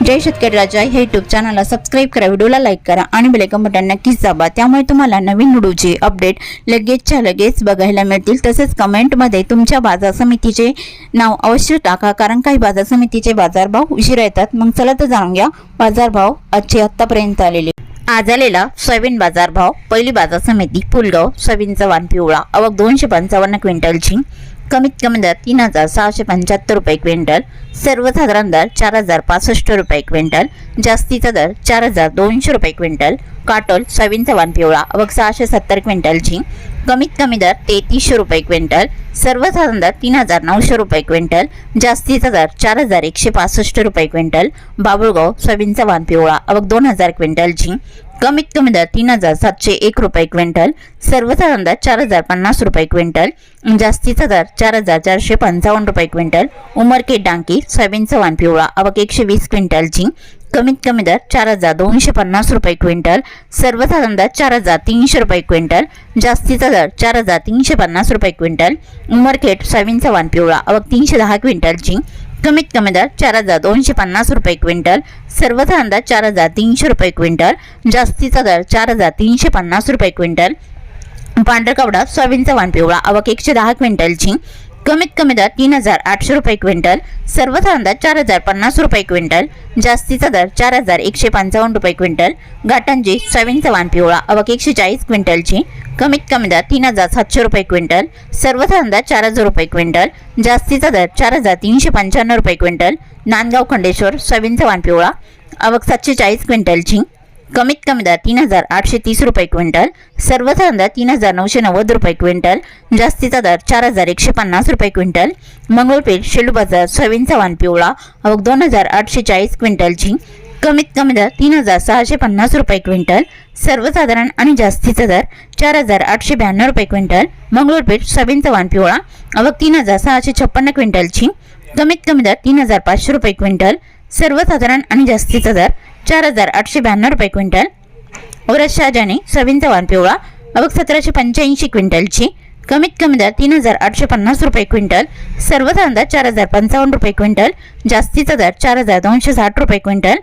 जय शेतकरी राजा हे युट्यूब चॅनलला सबस्क्राईब करा व्हिडिओला लाईक करा आणि बेलेकन बटन नक्कीच दाबा. त्यामुळे तुम्हाला नवीन व्हिडिओचे अपडेट लगेचच्या लगेच बघायला मिळतील. तसेच कमेंटमध्ये तुमच्या बाजार समितीचे नाव अवश्य टाका कारण काही बाजार समितीचे बाजारभाव उशिरा येतात. मग चला तर जाणून घ्या बाजारभाव आजचे आत्तापर्यंत आलेले. आज आलेला सोयाबीन बाजारभाव पहिली बाजार समिती पुलगाव सोयाबीनचा वाण पिवळा अवघ दोनशे पंचावन्न क्विंटलची. कमीत कमी दर तीन हजार सहाशे पंच्याहत्तर रुपये क्विंटल सर्वसाधारण दर चार हजार पासष्ट रुपये क्विंटल जास्तीचा दर चार हजार दोनशे रुपये क्विंटल काटोल सोयाबीनचा वाण पिवळा व सहाशे सत्तर क्विंटलची कमीत कमी दर तेहतीसशे रुपये क्विंटल सर्वसाधारण दर तीन हजार नऊशे रुपये क्विंटल जास्तीचा दर चार हजार एकशे पासष्ट रुपये क्विंटल बाबुळगाव सोयाबीनचा वाण पिवळा अवघ दोन हजार क्विंटलची कमीत कमी दर तीन हजार सातशे एक रुपये क्विंटल सर्वसाधारण दर चार हजार पन्नास रुपये क्विंटल जास्तीचा दर चार हजार चारशे पंचावन्न रुपये क्विंटल उमरखेड डांकी सोयाबीनचा वाण पिवळा अवघ एकशे वीस क्विंटलची कमीत कमी दर चार हजार दोनशे पन्नास रुपये क्विंटल सर्वसाधारण दर चार हजार तीनशे रुपये क्विंटल जास्तीचा दर चार हजार तीनशे पन्नास रुपये क्विंटल उमरखेड सोयाबीनचा वान पिवळा अवघ तीनशे दहा क्विंटलची कमीत कमी दर चार हजार दोनशे पन्नास रुपये क्विंटल सर्वसाधारण दर चार हजार तीनशे रुपये क्विंटल जास्तीचा दर चार हजार तीनशे पन्नास रुपये क्विंटल पांढरा कवडा सोयाबीनचा वान पिवळा अवक एकशे दहा क्विंटलची कमीत कमी दर तीन हजार आठशे रुपये क्विंटल सर्वसाधारण दर चार हजार पन्नास रुपये क्विंटल जास्तीचा दर चार हजार एकशे पंचावन्न रुपये क्विंटल गाठांची सोयाबीनचा वाण पिवळा अवक एकशे चाळीस क्विंटलची कमीत कमी दर तीन हजार सातशे रुपये क्विंटल सर्वसाधारण दर चार हजार रुपये क्विंटल जास्तीचा दर चार हजार तीनशे पंच्याण्णव रुपये क्विंटल नांदगाव खंडेश्वर सोयाबीनचा वाण पिवळा अवक सातशे चाळीस क्विंटलची कमीत कमी दर तीन हजार आठशे तीस रुपये क्विंटल सर्वसाधारण दर तीन हजार नऊशे नव्वद रुपये क्विंटल जास्तीचा दर चार हजार एकशे पन्नास रुपये क्विंटल मंगळपेठ शेलू बाजार सोयाबीन वाण पिवळा अवघ दोन हजार आठशे चाळीस क्विंटलची कमीत कमी दर तीन हजार सहाशे पन्नास रुपये क्विंटल सर्वसाधारण आणि जास्तीचा दर चार हजार आठशे ब्याण्णव रुपये क्विंटल मंगळूरपीठ सोयाबीन चव्हाण पिवळा अवघ तीन हजार सहाशे छप्पन्न क्विंटलची कमीत कमी दर तीन हजार पाचशे रुपये क्विंटल सर्वसाधारण आणि जास्तीचा दर चार हजार आठशे ब्याण्णव रुपये क्विंटल. औरत शहाजाने सोयाबीनचा वाण पिवळा अवघ सतराशे पंच्याऐंशी क्विंटलची कमीत कमी दर तीन हजार आठशे पन्नास रुपये क्विंटल. सर्वसाधारण दर चार हजार पंचावन्न रुपये क्विंटल. जास्तीचा दर चार हजार दोनशे साठ रुपये क्विंटल.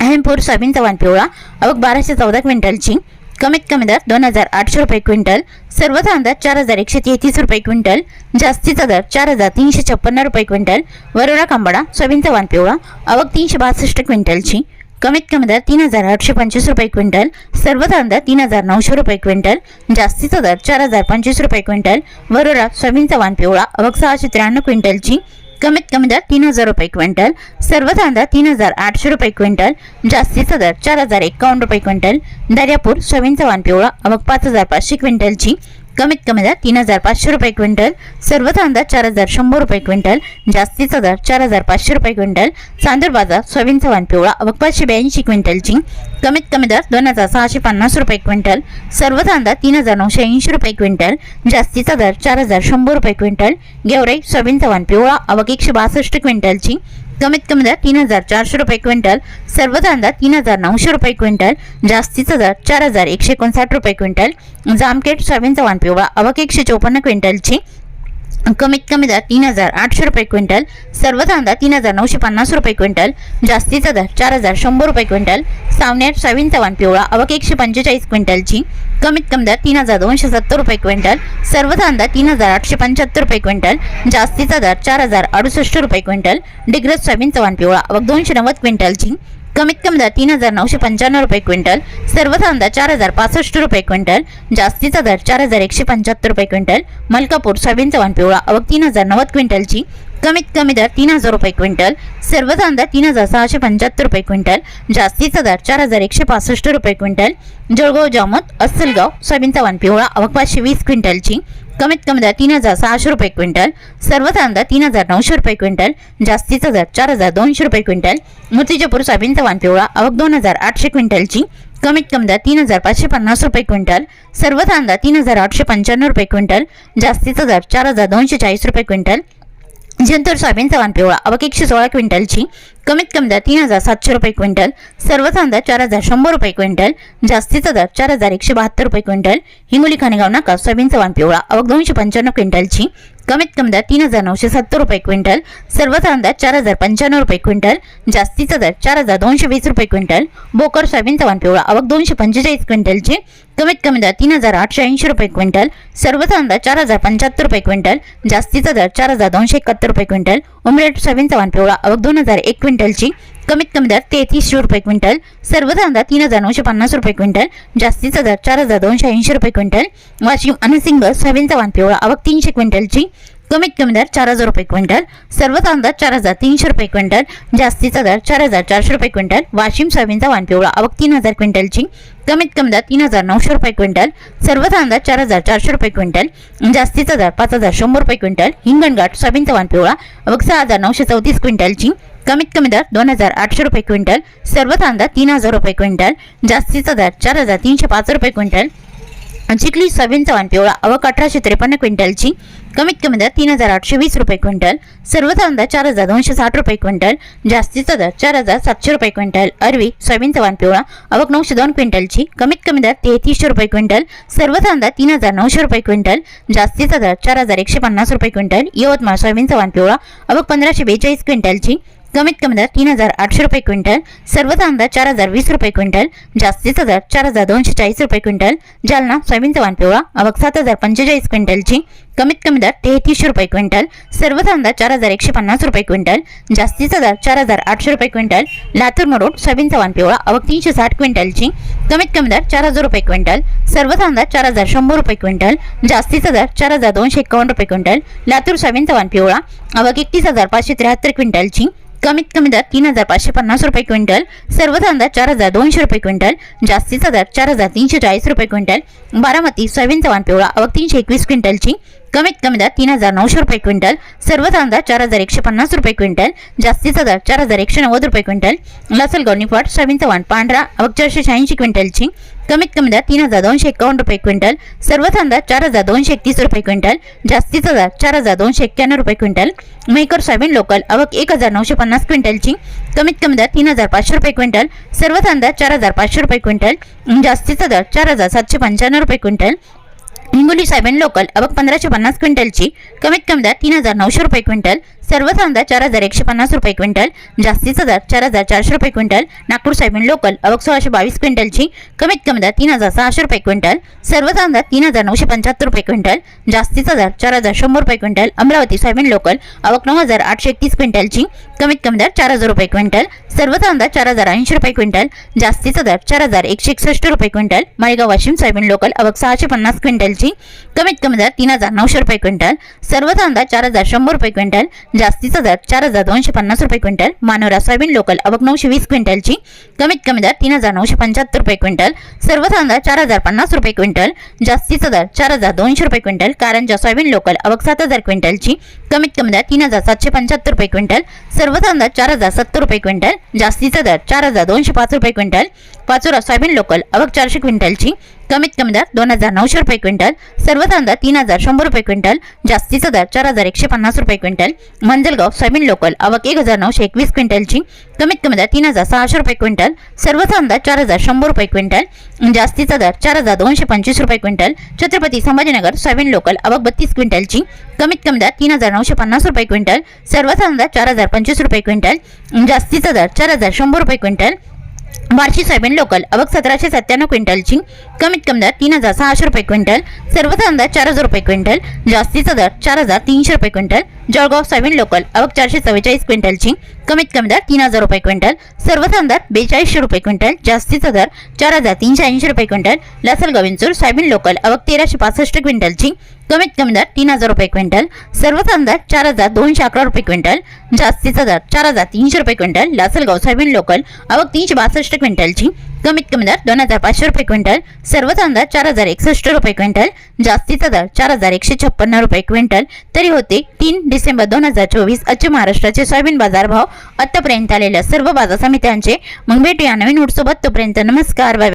अहमपूर सोयाबीनचा वाण पिवळा अवघ बाराशे चौदा क्विंटलची कमीत कमी दर दोन हजार आठशे रुपये क्विंटल सर्वसाधारण दर चार हजार एकशे तेहतीस रुपये क्विंटल जास्तीचा दर चार हजार तीनशे छप्पन्न रुपये क्विंटल वरोडा कांबडा सोयाबीनचा वाण पिवळा अवघ तीनशे बासष्ट क्विंटलची. कमीत कमी दर तीन हजार आठशे पंचवीस रुपये क्विंटल सर्वसाधारण दर तीन हजार नऊशे रुपये क्विंटल जास्तीचा दर चार हजार पंचवीस रुपये क्विंटल वरोडा सोयाबीनचा वाण पिवळा अवघ सहाशे त्र्याण्णव क्विंटलची. कमीत कमी दर तीन हजार रुपये क्विंटल सर्व दर तीन हजार आठशे रुपये क्विंटल जास्तीचा दर चार हजार एकावन्न रुपये क्विंटल दर्यापूर सवीन चव्हाण पिवळा अवघ पाच हजार पाचशे क्विंटलची कमीत कमी दर तीन हजार पाचशे रुपये क्विंटल सर्व कांदा चार हजार शंभर रुपये क्विंटल जास्तीचा दर चार हजार पाचशे रुपये क्विंटल चांदूर बाजार सोयाबीनचा वाण पिवळा अवघ पाचशे ब्याऐंशी क्विंटलची कमीत कमी दर दोन हजार सहाशे पन्नास रुपये क्विंटल सर्व दर तीन हजार नऊशे ऐंशी रुपये क्विंटल जास्तीचा दर चार हजार शंभर रुपये क्विंटल गेवराई सोयाबीनचा वाण पिवळा अवघ एकशे बासष्ट क्विंटलची कमीत कमी दर तीन हजार चारशे रुपये क्विंटल सर्वसाधारण दर तीन हजार नऊशे रुपये क्विंटल जास्तीचा दर चार हजार एकशे एकोणसाठ रुपये क्विंटल जामखेड सोयाबीनचा वाण पिवळा अवक एकशे चौपन्न क्विंटलची कमीत कमी दर तीन हजार आठशे रुपये क्विंटल सर्व दर तीन हजार नऊशे पन्नास रुपये क्विंटल जास्तीचा दर चार हजार शंभर रुपये क्विंटल सावनेर सोयाबीनचा वाण पिवळा अवक एकशे पंचेचाळीस क्विंटलची कमीत कमी दर तीन हजार दोनशे सत्तर रुपये क्विंटल सर्व दर तीन हजार आठशे पंच्याहत्तर रुपये क्विंटल जास्तीचा दर चार हजार अडुसष्ट रुपये क्विंटल डिग्रज सोयाबीन वाण पिवळा अवक दोनशे नव्वद क्विंटलची कमीत कमी दर तीन हजार नऊशे पंच्याण्णव रुपये क्विंटल सर्व दर चार हजार पासष्ट रुपये क्विंटल जास्तीचा दर चार हजार एकशे पंच्याहत्तर रुपये क्विंटल मलकापूर सोयाबीनचा वाण पिवळा अवघ तीन हजार नव्वद क्विंटलची कमीत कमी दर तीन हजार रुपये क्विंटल सर्व दर तीन हजार सहाशे पंच्याहत्तर रुपये क्विंटल जास्तीचा दर चार हजार एकशे पासष्ट रुपये क्विंटल जळगाव जामोद अस्सलगाव सोयाबीनचा वाण पिवळा अवघ पाचशे वीस क्विंटलची कमीत कमी दर तीन हजार सहाशे रुपये क्विंटल सर्वसाधारण दर तीन हजार नऊशे रुपये क्विंटल जास्तीचा दर चार हजार दोनशे रुपये क्विंटल मूर्तिजापूर सोयाबीनचा वाण पिवळा अवघ दोन हजार आठशे क्विंटलची कमीत कमी दर तीन हजार पाचशे पन्नास रुपये क्विंटल सर्वसाधारण दर तीन हजार आठशे पंच्याण्णव रुपये क्विंटल जास्तीचा दर चार हजार दोनशे चाळीस रुपये क्विंटल जंतर सोयाबीनचा वाण पिवळा. अवक एकशे सोळा क्विंटलची. कमीत कमी दर तीन हजार सातशे रुपये क्विंटल. सर्व दर चार हजार शंभर रुपये क्विंटल. जास्तीचा दर चार हजार एकशे बहात्तर रुपये क्विंटल. हिंगोली खानेगाव नाका. सोयाबीन वाण पिवळा. अवक दोनशे पंच्याण्णव क्विंटलची. कमीत कमी दर तीन हजार नऊशे सत्तर रुपये क्विंटल सर्वसाधारण दर चार हजार पंच्याण्णव रुपये क्विंटल जास्तीचा दर चार हजार दोनशे वीस रुपये क्विंटल बोकर सोयाबीनचा वाण पिवळा आवक दोनशे पंचेचाळीस क्विंटलची कमीत कमी दर तीन हजार आठशे ऐंशी रुपये क्विंटल सर्वसाधारण दर चार हजार पंच्याहत्तर रुपये क्विंटल जास्तीचा दर चार हजार दोनशे एकाहत्तर रुपये क्विंटल उमरेट सोयाबीनचा वाण पिवळा आवक दोन हजार एक क्विंटलची कमीत कमी दर तेहतीसशे रुपये क्विंटल सर्व दर तीन हजार नऊशे पन्नास रुपये क्विंटल जास्तीचा दर चार हजार दोनशे ऐंशी रुपये क्विंटल वाशिम अनसिंग सोयाबीनचा वाण पिवळा आवक तीनशे क्विंटलची कमीत कमी दर चार हजार रुपये क्विंटल सर्वसाधारण दर चार हजार तीनशे रुपये क्विंटल जास्तीचा दर चार हजार चारशे रुपये क्विंटल वाशिम सोयाबीनचा वाण पिवळा अवक तीन हजार क्विंटलची कमीत कमी दर तीन हजार नऊशे रुपये क्विंटल सर्वसाधारण दर चार हजार चारशे रुपये क्विंटल जास्तीचा दर पाच हजार शंभर रुपये क्विंटल हिंगणघाट सोयाबीनचा वाण पिवळा अवक सहा हजार नऊशे चौतीस क्विंटलची कमीत कमी दर दोन हजार आठशे रुपये क्विंटल सर्वसाधारण दर तीन हजार रुपये क्विंटल जास्तीचा दर चार हजार तीनशे पाच रुपये क्विंटल चिखली सोयाबीनचा वाण पिवळा अवक अठराशे त्रेपन्न क्विंटलची कमीत कमी दर तीन हजार आठशे वीस रुपये क्विंटल सर्वसाधारण दर चार हजार दोनशे साठ रुपये क्विंटल जास्तीचा दर चार हजार सातशे रुपये क्विंटल अरवी सोयाबीनचा वाण पिवळा अवक नऊशे दोन क्विंटलची कमीत कमी दर तेहतीसशे रुपये क्विंटल सर्वसाधारण दर तीन हजार नऊशे रुपये क्विंटल जास्तीचा दर चार हजार एकशे पन्नास रुपये क्विंटल यवतमाळ सोयाबीनचा वाण पिवळा अवक पंधराशे बेचाळीस क्विंटलची कमीत कमी दर तीन हजार आठशे रुपये क्विंटल सर्व दर चार हजार वीस रुपये क्विंटल जास्तीचा दर चार हजार दोनशे चाळीस रुपये क्विंटल जालना सोयाबीनचा वाण पिवळा अवक सात हजार पंचेचाळीस क्विंटलची कमीत कमी दर तेहतीसशे रुपये क्विंटल सर्व दर चार हजार एकशे पन्नास रुपये क्विंटल जास्तीचा दर चार हजार आठशे रुपये क्विंटल लातूर मरोड सोयाबीनचा वाण पिवळा अवक तीनशे साठ क्विंटलची कमीत कमी दर चार हजार रुपये क्विंटल सर्व दर चार हजार शंभर रुपये क्विंटल जास्तीचा दर चार हजार दोनशे एकावन्न रुपये क्विंटल लातूर सोयाबीनचा वाण पिवळा अवक एकतीस हजार पाचशे त्र्याहत्तर क्विंटलची कमीत कमी दर तीन हजार पाचशे पन्नास रुपये क्विंटल सर्वसाधारण दर चार हजार दोनशे रुपये क्विंटल जास्तीचा दर चार हजार तीनशे चाळीस रुपये क्विंटल बारामती सोयाबीन चव्हाण पिवळा अवक तीनशे एकवीस क्विंटलची कमीत कमी दर तीन हजार नऊशे रुपये क्विंटल सर्वसाधारण दर चार हजार एकशे पन्नास रुपये क्विंटल जास्तीचा दर चार हजार एकशे नव्वद रुपये क्विंटल लसल निफाड सोयाबीनचा चव्हाण पांढरा अवक चारशे शहाऐंशी क्विंटलची कमीत कमी दर तीन हजार दोनशे एकावन्न रुपये क्विंटल सर्वसाधारण दर चार हजार दोनशे एकतीस रुपये क्विंटल जास्तीचा दर चार हजार दोनशे एक्क्याण्णव रुपये क्विंटल मेकर सोयाबीन लोकल अवक एक हजार नऊशे पन्नास क्विंटलची कमीत कमी दर तीन हजार पाचशे रुपये क्विंटल सर्वसाधारण दर चार हजार पाचशे रुपये क्विंटल जास्तीचा दर चार हजार सातशे पंच्याण्णव रुपये क्विंटल हिंगोली साहेबन लोकल अबक पंधराशे पन्नास क्विंटलची कमीत कमी दर तीन हजार नऊशे रुपये क्विंटल सर्व कांदा चार हजार एकशे पन्नास रुपये क्विंटल जास्तीचा दर चार हजार चारशे रुपये क्विंटल नागपूर सोयाबीन लोकल अवक सोळाशे बावीस क्विंटलची कमीत कमी दर तीन हजार सहाशे रुपये क्विंटल सर्व कांदा तीन हजार नऊशे पंच्याहत्तर रुपये क्विंटल जास्तीचा दर चार हजार शंभर रुपये क्विंटल अमरावती सोयाबीन लोकल अवक नऊ हजार आठशे एकतीस क्विंटलची कमीत कमी दर चार हजार रुपये क्विंटल सर्व कांदा चार हजार ऐंशी रुपये क्विंटल जास्तीचा दर चार हजार एकशे एकसष्ट रुपये quintal Malegaon Washim soybean local अवक सहाशे पन्नास क्विंटलची कमीत कमी दर तीन हजार नऊशे रुपये क्विंटल सर्व कांदा चार हजार शंभर रुपये क्विंटल जास्तीचा दर चार हजार दोनशे पन्नास रुपये क्विंटल. मानोरा सोयाबीन लोकल अवक नऊशे वीस क्विंटलची. कमीत कमी दर तीन हजार नऊशे पंच्याहत्तर रुपये क्विंटल. सर्व दर चार हजार पन्नास रुपये क्विंटल. जास्तीचा दर चार हजार दोनशे रुपये क्विंटल. कारंजा सोयाबीन लोकल अवक सात हजार क्विंटलची कमीत कमी दर तीन हजार सातशे पंच्याहत्तर रुपये क्विंटल. सर्व दर चार हजार सत्तर रुपये क्विंटल. जास्तीचा दर चार हजार दोनशे पाच रुपये क्विंटल. पाचोरा सोयाबीन लोकल अवक चारशे क्विंटलची. कमीत कमी दर दोन हजार नऊशे रुपये क्विंटल सर्वसाधारण दर तीन हजार शंभर रुपये क्विंटल जास्तीचा दर चार हजार एकशे पन्नास रुपये क्विंटल मंजलगाव सोयाबीन लोकल आवक एक हजार नऊशे एकवीस क्विंटलची कमीत कमी दर तीन हजार सहाशे रुपये क्विंटल सर्वसाधारण दर चार हजार शंभर रुपये क्विंटल जास्तीचा दर चार हजार दोनशे पंचवीस रुपये quintal Chhatrapati Sambhajinagar soybean local आवक बत्तीस क्विंटलची कमीत कमी दर तीन हजार नऊशे पन्नास रुपये क्विंटल सर्वसाधारण दर चार हजार पंचवीस रुपये क्विंटल जास्तीचा दर चार हजार शंभर रुपये क्विंटल बार्शी सोयाबीन लोकल. अवक सतराशे सत्त्याण्णव क्विंटलची कमीत कमी दर तीन हजार सहाशे रुपये क्विंटल. सर्वसाधारण दर चार हजार रुपये क्विंटल. जास्तीचा दर चार हजार तीनशे रुपये क्विंटल. Jalgaon soybean local. अवक चारशे चव्वेचाळीस क्विंटलची कमीत कमी दर तीन हजार रुपये क्विंटल. सर्वसाधारण दर बेचाळीसशे रुपये क्विंटल. जास्तीचा दर चार हजार तीनशे ऐंशी रुपये quintal. Lasalgaon Vinchur soybean local. अवक तेराशे पासष्ट क्विंटलची कमीत कमी दर तीन हजार रुपये क्विंटल. सर्वसाधारण दर चार हजार दोनशे अकरा रुपये क्विंटल. जास्तीचा दर चार हजार तीनशे रुपये क्विंटल. Lasalgaon soybean local. अवक तीनशे बासष्ट क्विंटलची कमीत कमी दर दोन हजार पाचशे रुपये क्विंटल सर्वसाधारण दर चार हजार एकसष्ट रुपये क्विंटल जास्तीचा दर चार हजार एकशे छप्पन्न रुपये क्विंटल. तरी होते तीन डिसेंबर दोन हजार चोवीस आजचे महाराष्ट्राचे सोयाबीन बाजार भाव आतापर्यंत आलेल्या सर्व बाजार समित्यांचे. मग भेटूया नवीन उठसोबत तोपर्यंत नमस्कार बाय.